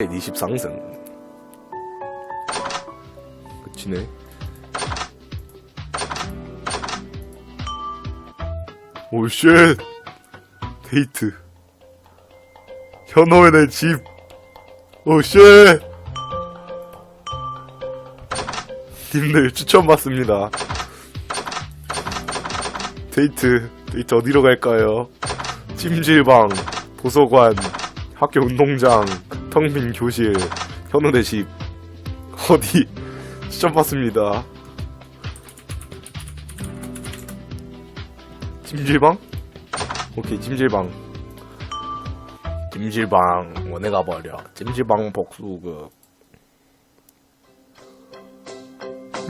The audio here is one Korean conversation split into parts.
20 상승. 그치네. 오, 쉣! 데이트. 현호의 내 집. 오, 쉣! 님들 추천 받습니다. 데이트. 데이트 어디로 갈까요? 찜질방, 도서관, 학교 운동장, 텅빈 교실, 현우네 집. 어디 추천 받습니다. 찜질방? 오케이, 찜질방. 찜질방, 원해 가버려. 찜질방 복수극.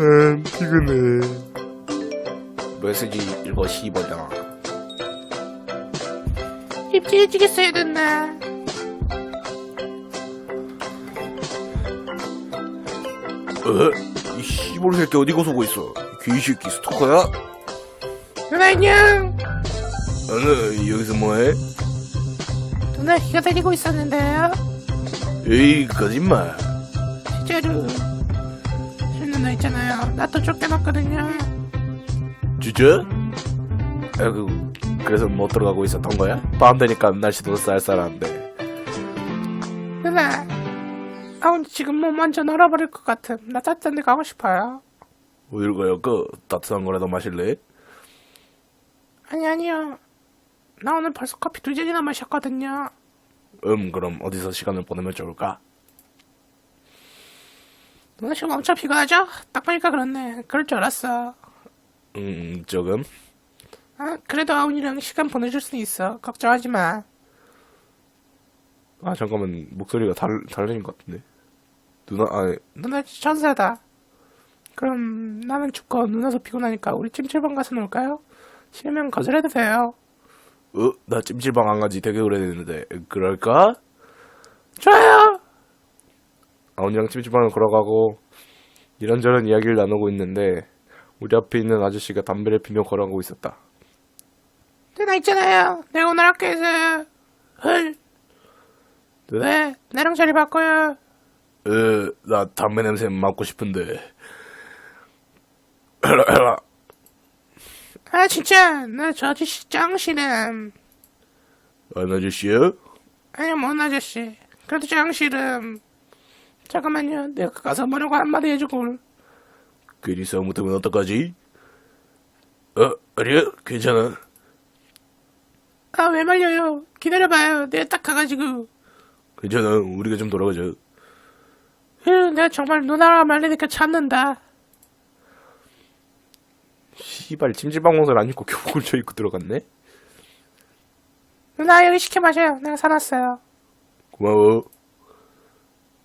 음, 피곤해. 메시지 읽어 씹어라. 입질해지겠어야 됐나? 어? 이 씨볼 새끼 어디 고서고 있어? 귀 새끼 스토커야? 누나 안녕. 어느 여기서 뭐해? 누나 기다리고 있었는데요. 에이 거짓말. 실제로 누나 있잖아요. 나 또 쫓겨났거든요. 진짜? 아이고 그래서 못 들어가고 있었던 거야? 밤 되니까 날씨도 쌀쌀한데. 누나. 지금 몸 완전 얼어버릴 것 같음. 나 따뜻한 데 가고 싶어요. 어딜 가요? 그 따뜻한 거라도 마실래? 아니 아니요. 나 오늘 벌써 커피 두 잔이나 마셨거든요. 음 그럼 어디서 시간을 보내면 좋을까? 누나 지금 엄청 피곤하죠? 딱 보니까 그렇네. 그럴 줄 알았어. 음 조금. 아, 그래도 아운이랑 시간 보내줄 수 있어. 걱정하지 마. 아 잠깐만 목소리가 달 달라진 것 같은데. 누나 아 누나 천사다. 그럼 나는 춥고 누나도 피곤하니까 우리 찜질방 가서 놀까요? 싫으면 거절해도 돼요. 어? 나 찜질방 안 가지 되게 오래됐는데 그럴까? 좋아요. 아온이랑 찜질방을 걸어가고 이런저런 이야기를 나누고 있는데 우리 앞에 있는 아저씨가 담배를 피며 걸어가고 있었다. 누나 있잖아요. 내가 오늘 학교에서 헐. 네? 왜? 나랑 자리 바꿔요. 에, 나 담배 냄새 맡고 싶은데. 해라, 해라. 아 진짜 나 저 아저씨 짱 싫음. 안 아저씨야? 아니 뭔 아저씨. 그래도 짱 싫음. 잠깐만요. 내가 가서 뭐라고 한마디 해주고. 괜히 싸움 못하면 어떡하지? 어, 아니야? 괜찮아. 아 왜 말려요? 기다려봐요. 내가 딱 가가지고. 괜찮아. 우리가 좀 돌아가자. 휴, 내가 정말 누나가 말리니까 참는다. 씨발, 찜질방 옷을 안 입고 교복을 쳐 입고 들어갔네? 누나 여기 시켜 마셔요. 내가 사놨어요. 고마워.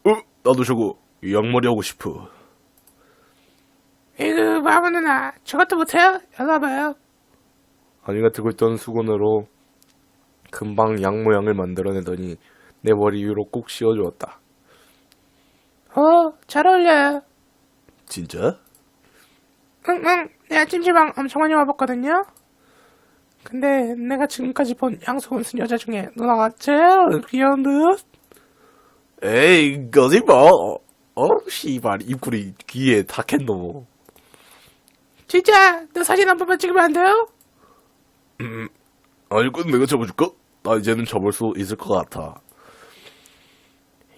어, 나도 저거, 양머리 하고 싶어. 이그 마마 누나 저것도 못해요? 와봐요. 아니가 들고 있던 수건으로 금방 양 모양을 만들어내더니 내 머리 위로 꼭 씌워주었다. 어, 잘 어울려요. 진짜? 응 응, 내가 찜질방 엄청 많이 와봤거든요. 근데 내가 지금까지 본 양속은 쓴 여자 중에 누나가 제일 귀여운 듯. 에이, 거짓말. 어, 씨발, 입구리 귀에 닿겠노. 진짜 내 사진 한 번만 찍으면 안 돼요? 아니, 그건 내가 접어줄까? 나 이제는 접을 수 있을 것 같아.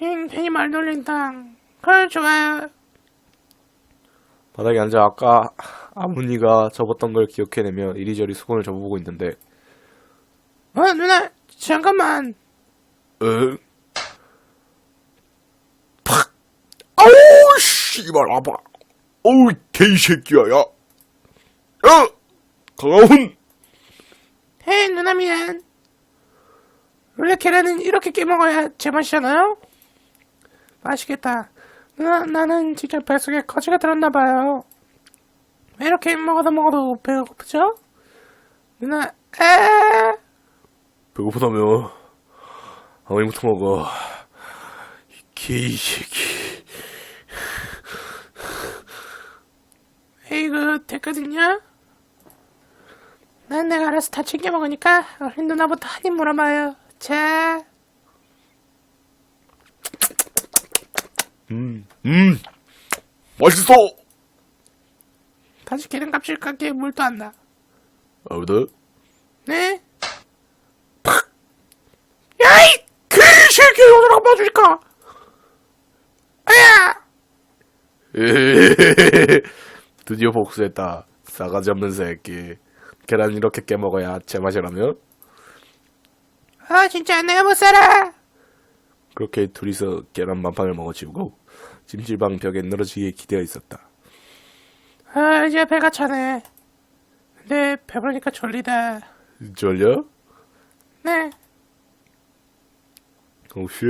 응, 괜히 말 놀린다. 그래 좋아요. 바닥에 앉아 아까 아문이가 접었던 걸 기억해내며 이리저리 수건을 접어보고 있는데, 어 누나 잠깐만. 응? 팍! 아우, 씨발, 아파. 어우, 개새끼야, 야. 야! 강하훈! 헤이 누나 미안. 원래 계란은 이렇게 깨먹어야 제맛이잖아요? 맛있겠다. 누나, 나는 진짜 뱃속에 거지가 들었나봐요. 왜 이렇게 먹어도 먹어도 배가 고프죠? 누나, 에 배고프다며. 아무리부터 먹어. 이 개새끼. 이거 됐거든요? 난 내가 알아서 다 챙겨 먹으니까 어린 누나부터 한 입 물어봐요. 자. 음, 음, 맛있어! 다시 기름값을 깎게 물도 안 나. 아무도? 네? 팍! 야이! 개새끼 오늘 한 봐주니까! 아야! 드디어 복수했다. 싸가지 없는 새끼. 계란 이렇게 깨먹어야 제맛이라며? 아 진짜 내가 못 살아! 그렇게 둘이서 계란 만판을 먹어치우고 찜질방 벽에 늘어지게 기대어 있었다. 아 이제 배가 차네. 근데 배부르니까 졸리다. 졸려? 네. 오씨.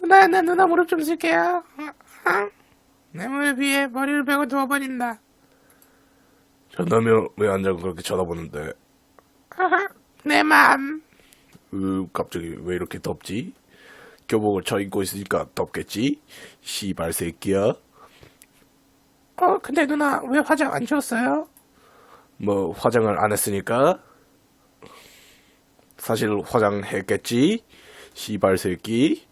누나 나 누나 무릎 좀 쓸게요. 내 무릎 위에 머리를 베고 누워버린다. 전화면 왜 앉아 그렇게 쳐다보는데? 내 맘. 으, 갑자기 왜 이렇게 덥지? 교복을 쳐 입고 있으니까 덥겠지? 씨발 새끼야. 어 근데 누나 왜 화장 안 지웠어요? 뭐 화장을 안 했으니까? 사실 화장했겠지? 씨발 새끼.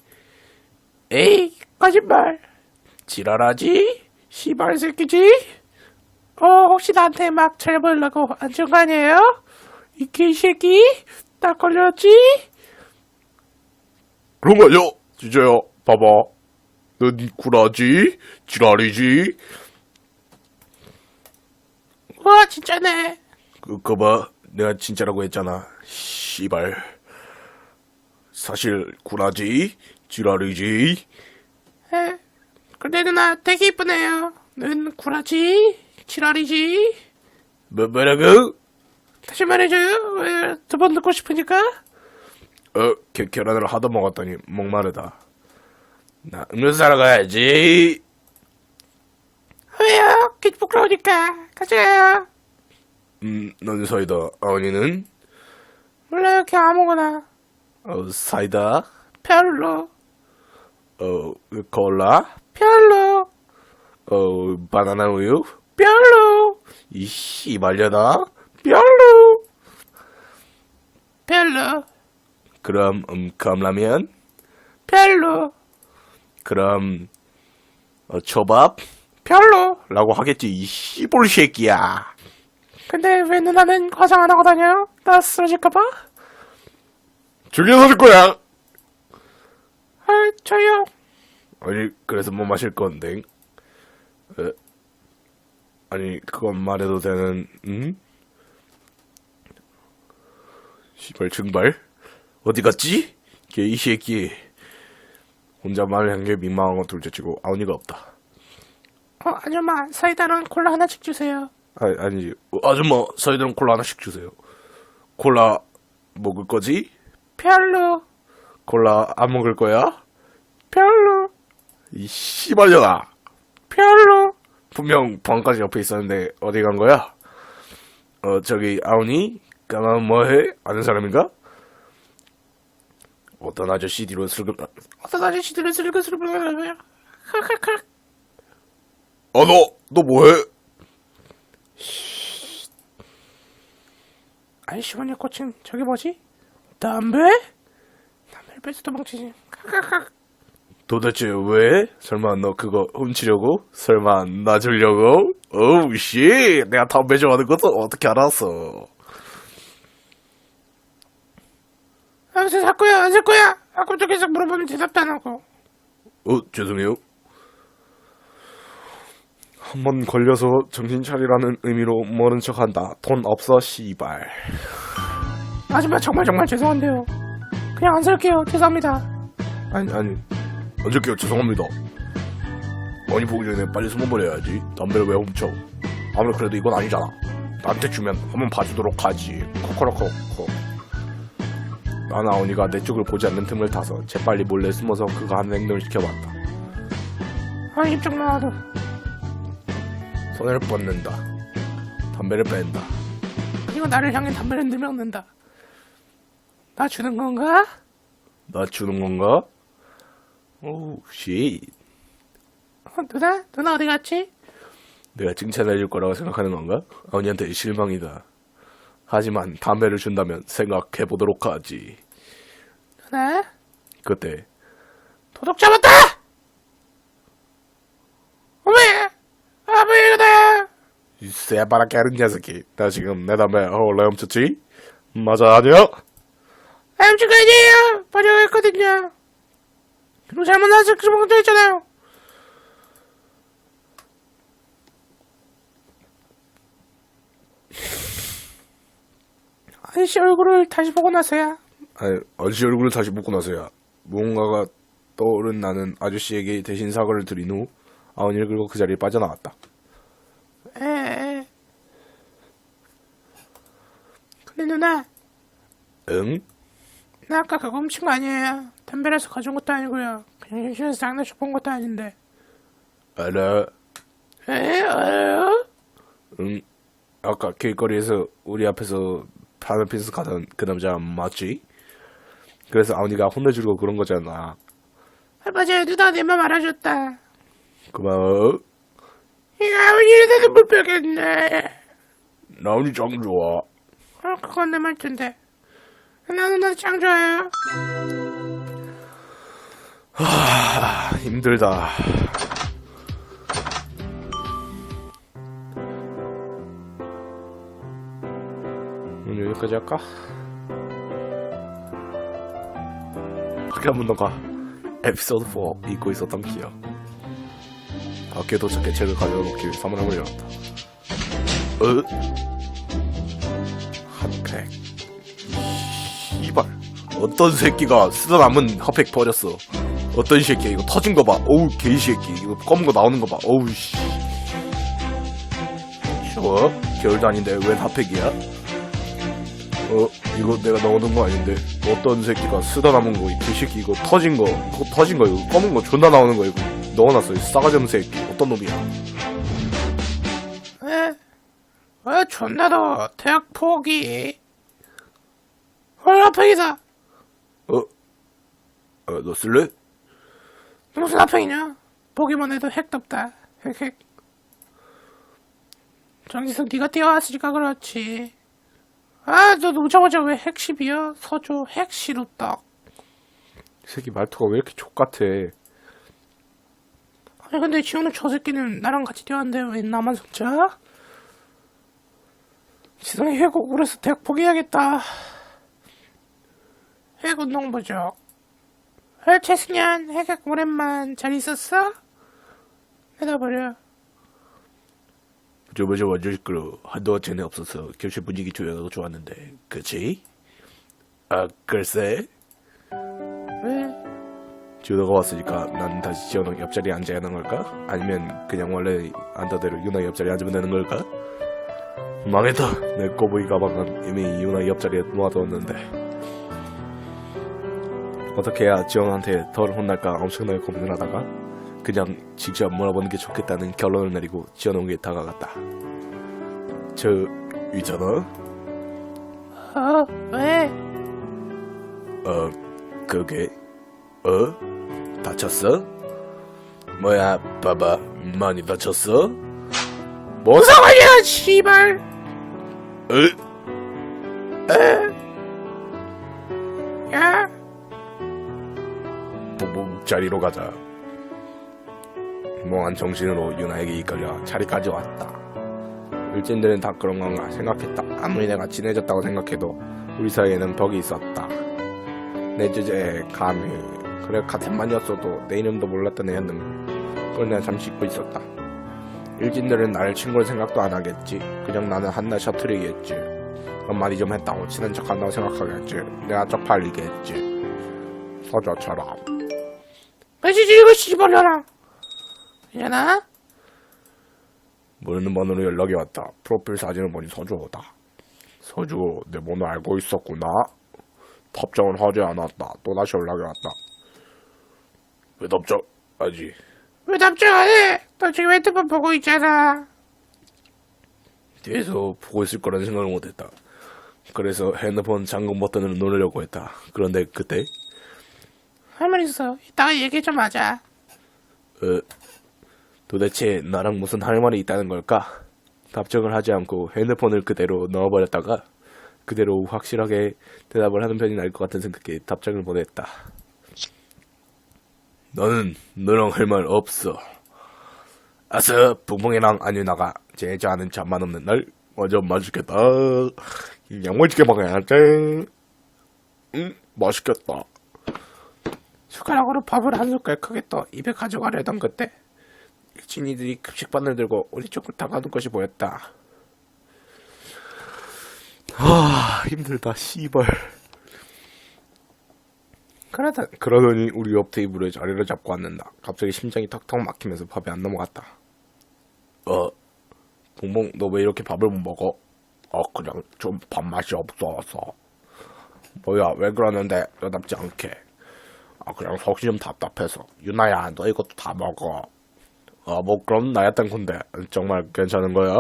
에이 거짓말. 지랄하지? 시발 새끼지? 어, 혹시 나한테 막 잘 보이려고 안 지은 거 아니에요? 이 개새끼? 딱 걸렸지? 그런 거 아니야? 진짜야. 봐봐. 넌 구라지? 지랄이지? 와, 진짜네. 그, 거 봐. 내가 진짜라고 했잖아. 씨발. 사실 구라지? 지랄이지? 에, 근데 누나 되게 이쁘네요. 는 구라지? 지랄이지? 뭐, 뭐라고? 다시 말해줘요. 왜두번 듣고 싶으니까? 어, 계, 계란을 하도 먹었더니 목마르다. 나 음료수 사러 가야지. 왜요? 괜히 부끄러우니까. 가자. 음, 넌 사이다. 아원이는? 몰라요, 그냥 아무거나. 어, 사이다. 별로. 어, 콜라. 별로. 어, 바나나 우유. 별로. 이 씨발려나? 별로. 별로. 그럼, 음, 컵라면? 별로. 그럼, 어, 초밥? 별로. 라고 하겠지, 이 씨볼 새끼야. 근데 왜 누나는 화장 안 하고 다녀? 나 쓰러질까봐? 죽여서 줄 거야! 아, 저요. 아니, 그래서 뭐 마실 건데? 에, 아니, 그건 말해도 되는, 응? 씨발, 증발? 어디 갔지? 개이 새끼. 혼자 말한 게 민망한 건 둘째치고 아우니가 없다. 어, 아줌마, 사이다랑 콜라 하나씩 주세요. 아, 아니지. 어, 아줌마, 사이드랑 콜라 하나씩 주세요. 콜라 먹을 거지? 별로. 콜라 안 먹을 거야? 별로. 이 씨발려나. 별로. 분명 방까지 옆에 있었는데 어디 간 거야? 어 저기 아우니 까만 뭐해? 아는 사람인가? 어떤 아저씨 뒤로 슬금 어떤 아저씨들은 슬그슬그 하하하. 어너 너 뭐해? 언니 꽂힌 저게 뭐지? 담배? 담배를 뺏어 도망치지. 하하하. 도대체 왜? 설마 너 그거 훔치려고? 설마 나 주려고? 오우 씨 내가 담배 좋아하는 것도 어떻게 알았어 아, 무슨 살 거야? 안 살 거야? 아까 저기서 물어보면 대답도 안 하고. 어 죄송해요 한 번 걸려서 정신 차리라는 의미로 모른 척한다 돈 없어 씨발 아줌마 정말 정말 죄송한데요. 그냥 안 살게요. 죄송합니다. 아니 아니 어저께요 죄송합니다 어니 보기 전에 빨리 숨어버려야지 담배를 왜 훔쳐 아무리 그래도 이건 아니잖아 나한테 주면 한번 봐주도록 하지 코코로코코 난 아오니가 내 쪽을 보지 않는 틈을 타서 재빨리 몰래 숨어서 그가 하는 행동을 지켜봤다 아, 입쪽 나와도. 손을 뻗는다 담배를 뺀다 그리고 나를 향해 담배를 늘먹는다. 나 주는 건가? 나 주는 건가? 오우 씨 어, 누나? 누나 어디 갔지? 내가 칭찬해줄 거라고 생각하는 건가? 아오니한테 실망이다 하지만 담배를 준다면 생각해 보도록 하지. 누나? 그때 도둑 잡았다! 어머! 예! 아버지다! 이 새바랗게 하는 녀석이 나 지금 내 담배 어울래 훔쳤지? 맞아 아니야? 아, 훔친 거 아니에요! 번역했거든요. 그럼 잘못나서 그런 것도 있잖아요. 아저씨 얼굴을 다시 보고 나서야 아니, 아저씨 얼굴을 다시 보고 나서야 무언가가 떠오른 나는 아저씨에게 대신 사과를 드린 후 아원이를 긁고 그 자리에 빠져나왔다. 에. 근데 누나, 응? 나 아까 그거 훔친 거 아니에요. 담배라서 가져온 것도 아니고요. 그냥 현실에서 장난쳐 본 것도 아닌데. 알아. 에? 알아요? 응. 아까 길거리에서 우리 앞에서 파란 핀스 가던 그 남자 맞지? 그래서 아원이가 혼내주려고 그런 거잖아. 아, 맞아요. 누나가 내맘 알아줬다. 고마워. 이거 아버지를 못 빼겠네. 나온이 짱 좋아. 어, 그건 내 말투인데. 나 누나 짱 좋아요. 아, 힘들다. 여기까지 할까? 밖에 한번 더가 에피소드 4 잊고 있었던 기억 학교에 도착해 책을 가져놓기 위해 사물함을 열었다 어? 핫팩 이발 어떤 새끼가 쓰다 남은 핫팩 버렸어 어떤 새끼야 이거 터진 거 봐. 어우 개새끼 이거 검은 거 나오는 거 봐. 어우 씨. 어? 겨울도 아닌데 웬 핫팩이야? 어? 이거 내가 넣어둔 거 아닌데 어떤 새끼가 쓰다 남은 거 이 개새끼 이거 터진 거 그거 터진 거 이거 검은 거 존나 나오는 거 이거 넣어놨어 이 싸가지 없는 새끼 어떤 놈이야? 에? 왜 존나 더워. 대학 포기. 헐, 핫팩이다. 어? 어, 너 쓸래? 무슨 핫팩이냐? 보기만 해도 핵도 없다. 핵핵. 정지석 네가 뛰어왔으니까 그렇지. 아, 너 오자마자 왜 핵십이야? 서줘 핵시루떡. 이 새끼 말투가 왜 이렇게 족같아 아니 근데 지호는 저 새끼는 나랑 같이 뛰었는데 왜 나만 속자? 지성이 핵 억울해서 대학 포기해야겠다. 핵 운동 부족. 헐 최승현 핵핵 오랜만 잘 있었어? 해다 버려. 저번에 완전 시끄러 한동안 전에 없어서 교실 분위기 조용하고 좋았는데 그치? 아 글쎄 왜? 지우다가 왔으니까 난 다시 지원아 옆자리에 앉아야 하는 걸까? 아니면 그냥 원래 앉아대로 유나 옆자리에 앉으면 되는 걸까? 망했다 내 꼬부기 가방은 이미 유나 옆자리에 놓아두었는데 어떻게 해야 지원한테 덜 혼날까 엄청나게 고민을 하다가 그냥 직접 물어보는 게 좋겠다는 결론을 내리고 지원에게 다가갔다 저 있잖아 어? 왜? 어, 그게, 어? 다쳤어? 뭐야, 봐봐, 많이 다쳤어? 뭔 상관이야 씨발 에? 야 부부 자리로 가자. 멍한 정신으로 유나에게 이끌려 자리까지 왔다. 일진들은 다 그런 건가 생각했다. 아무리 내가 친해졌다고 생각해도 우리 사이에는 벽이 있었다. 내 주제에 감히 그래 같은 반이었어도 내 이름도 몰랐던 애였는 그걸 내가 잠시 잊고 있었다. 일진들은 나를 친구로 생각도 안 하겠지. 그냥 나는 한낱 셔틀이겠지. 한마디 좀 했다고 친한 척한다고 생각하겠지. 내가 쪽팔리겠지. 서저처럼. 아시지 이거 씨발려라 미안하 모르는 번호로 연락이 왔다. 프로필 사진을 보니 서주호다. 서주호, 내 번호 알고 있었구나. 답장은 하지 않았다. 또다시 연락이 왔다. 왜 답장? 하지. 왜 답장 안 해 너 지금 핸드폰 보고 있잖아 뒤에서 보고 있을 거라는 생각을 못했다. 그래서 핸드폰 잠금 버튼을 누르려고 했다. 그런데 그때, 할 말 있어 이따가 얘기 좀 하자 어, 도대체 나랑 무슨 할 말이 있다는 걸까? 답장을 하지 않고 핸드폰을 그대로 넣어버렸다가 그대로 확실하게 대답을 하는 편이 나을 것 같은 생각에 답장을 보냈다. 나는 너랑 할 말 없어. 아싸 붕붕이랑 안유나가 제일 좋아하는 잠만 없는 날 완전 맛있겠다 양말지게 먹어야지 음 맛있겠다 숟가락으로 밥을 한 숟갈 크게 떠 입에 가져가려던 그때 일 진이들이 급식반을 들고 우리 쪽으로 다가오는 것이 보였다. 아 힘들다 씨발. 그러다 그러더니 우리 옆 테이블에 자리를 잡고 앉는다. 갑자기 심장이 턱턱 막히면서 밥이 안 넘어갔다. 어 봉봉 너 왜 이렇게 밥을 못 먹어? 어 그냥 좀 밥맛이 없어서. 뭐야 왜 그러는데? 여답지 않게. 아 그냥 속이 좀 답답해서. 유나야 너 이것도 다 먹어 아 뭐 그럼 나였던 건데 정말 괜찮은 거야?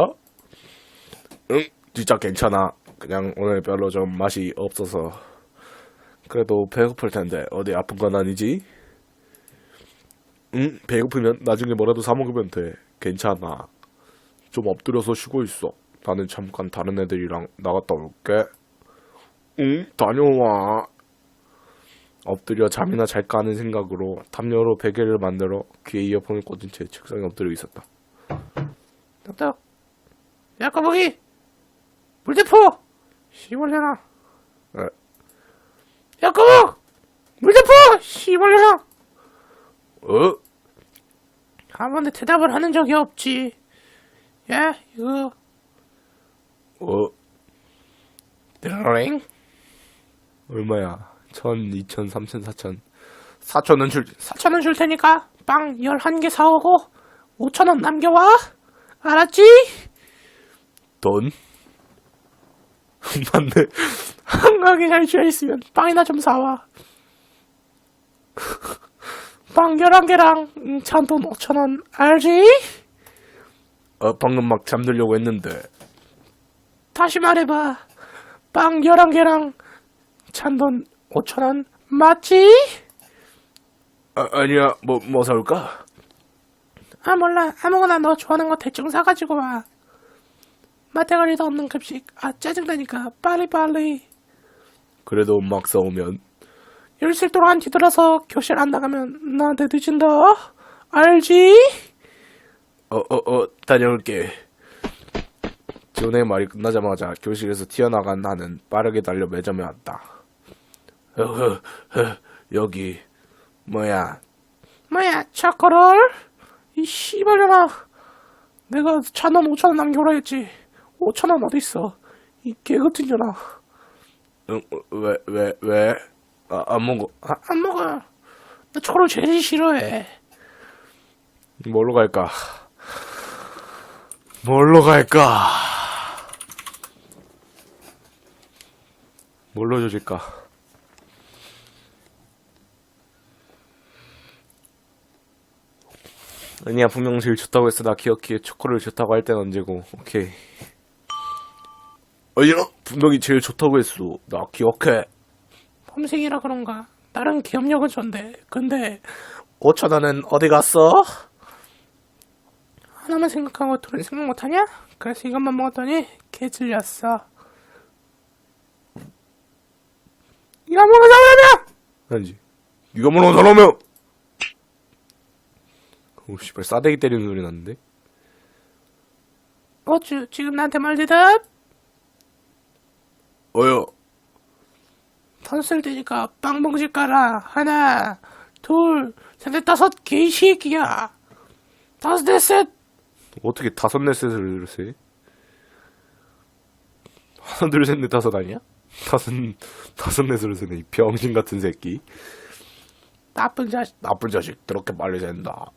응 진짜 괜찮아. 그냥 오늘 별로 좀 맛이 없어서. 그래도 배고플 텐데 어디 아픈 건 아니지? 응 배고프면 나중에 뭐라도 사 먹으면 돼. 괜찮아. 좀 엎드려서 쉬고 있어. 나는 잠깐 다른 애들이랑 나갔다 올게. 응 다녀와 엎드려 잠이나 잘까 하는 생각으로 담요로 베개를 만들어 귀에 이어폰을 꽂은 채 책상에 엎드려 있었다. 떡떡 야 거북이 물대포! 에. 야 거북 물대포! 씨발려나 어? 한 번도 대답을 하는 적이 없지. 야 이거. 어? 드라잉 얼마야? 천, 이천, 삼천, 사천. 사천은 줄 4천원 줄 테니까 빵 11개 사오고 5천원 남겨와. 알았지? 돈? 맞네. 한가하게 잘 쥐어있으면 빵이나 좀 사와. 빵 11개랑 음, 잔돈 5천원. 알지? 어, 방금 막 잠들려고 했는데. 다시 말해봐. 빵 11개랑 잔돈 5천원 맞지? 아, 아니야. 뭐, 뭐 사올까? 아 몰라. 아무거나 너 좋아하는 거 대충 사가지고 와. 맛대가리도 없는 급식. 아 짜증나니까 빨리빨리. 그래도 막 사오면? 열실 동안 뒤돌아서 교실 안 나가면 나한테 늦은다. 알지? 어, 어, 어, 다녀올게. 지원의 말이 끝나자마자 교실에서 튀어나간 나는 빠르게 달려 매점에 왔다 여기 뭐야 뭐야 초코롤? 이 씨발려나 내가 찬원 5천 원 남겨오라 했지 5천 원 어딨어 이 개같은 년아 응, 어, 왜, 왜, 왜? 아, 안 먹어 아, 안 먹어 나 초코롤 제일 싫어해 뭘로 갈까? 뭘로 갈까? 뭘로 조질까? 아니야 분명 제일 좋다고 했어 나 기억해 초코를 좋다고 할 땐 언제고 오케이 아니야 분명히 제일 좋다고 했어 나 기억해 범생이라 그런가 나랑 기억력은 좋은데 근데 5천원은 어디 갔어? 하나만 생각하고 둘은 생각 못하냐? 그래서 이것만 먹었더니 개 질렸어 이거 먹은 사람이야! 아니지. 네가 뭐라고 사람이야? 오 씨발 싸대기 때리는 소리 났는데. 어쭈 지금 나한테 말 대답? 어여. 돈쓸 테니까 빵봉지 깔아 하나 둘 셋 넷 다섯 개이 새끼야 다섯 넷 셋 어떻게 다섯 넷 셋을 세? 하나 둘 셋 넷 다섯 아니야? 다섯 다섯 넷을 세네 이 병신 같은 새끼. 나쁜 자식 나쁜 자식 그렇게 빨리 센다.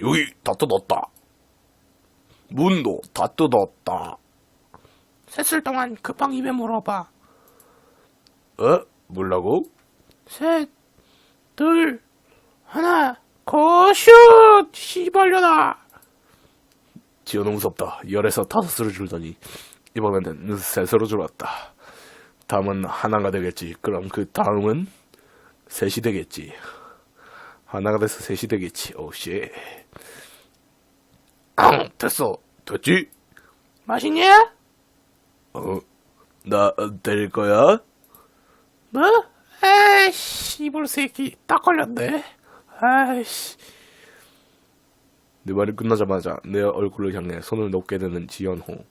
여기 다 뜯었다. 문도 다 뜯었다. 셋을 동안 그빵 입에 물어봐 어? 뭐라고? 셋, 둘, 하나, 고슛! 씨발려나! 지어는 무섭다. 열에서 다섯으로 줄더니 이번에는 셋으로 줄었다. 다음은 하나가 되겠지. 그럼 그 다음은 셋이 되겠지. 하나가 돼서 셋이 되겠지. 오씨. 아, 됐어. 됐지? 맛있냐? 어, 나 데릴 거야? 뭐? 에이씨, 이볼 새끼, 딱 걸렸네. 아이씨, 내 말이 끝나자마자 내 얼굴을 향해 손을 놓게 되는 지연호.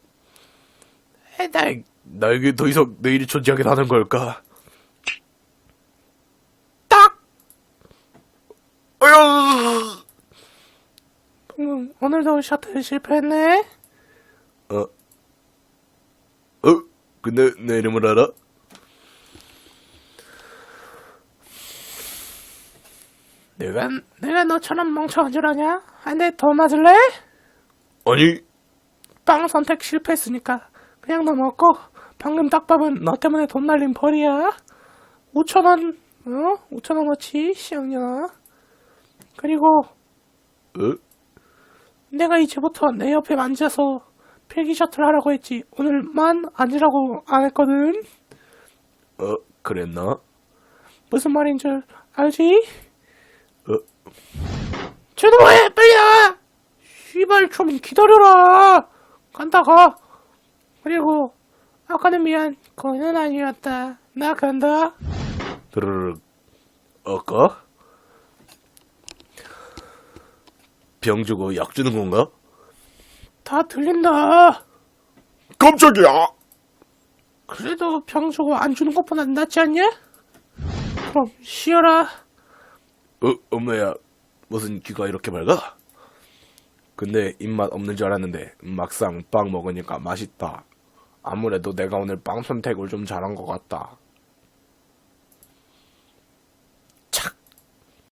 에, 나, 나에게 더 이상 내 일이 존재하게 하는 걸까? 딱! 어휴! 음, 오늘도 셔틀 실패했네? 어? 어? 근데 내 이름을 알아? 내가, 내가 너처럼 멍청한 줄 아냐? 한대 더 맞을래? 아니, 빵 선택 실패했으니까 그냥 너 먹고 방금 딱밥은 너 때문에 돈 날린 벌이야. 5천 원, 어? 5천 원어치, 시영년아. 그리고 어? 내가 이제부터 내 옆에 앉아서 필기 셔틀 하라고 했지. 오늘만 앉으라고 안 했거든. 어, 그랬나? 무슨 말인 줄 알지? 어, 쟤도 뭐해! 빨리 나와! 씨발 좀 기다려라! 간다 가! 그리고 아까는 미안 그거는 아니었다 나 간다 드르륵. 아까? 병 주고 약 주는 건가? 다 들린다 깜짝이야! 그래도 병 주고 안 주는 것보다 낫지 않냐? 그럼 쉬어라 어, 엄마야, 무슨 귀가 이렇게 밝아? 근데 입맛 없는 줄 알았는데 막상 빵 먹으니까 맛있다. 아무래도 내가 오늘 빵 선택을 좀 잘한 것 같다.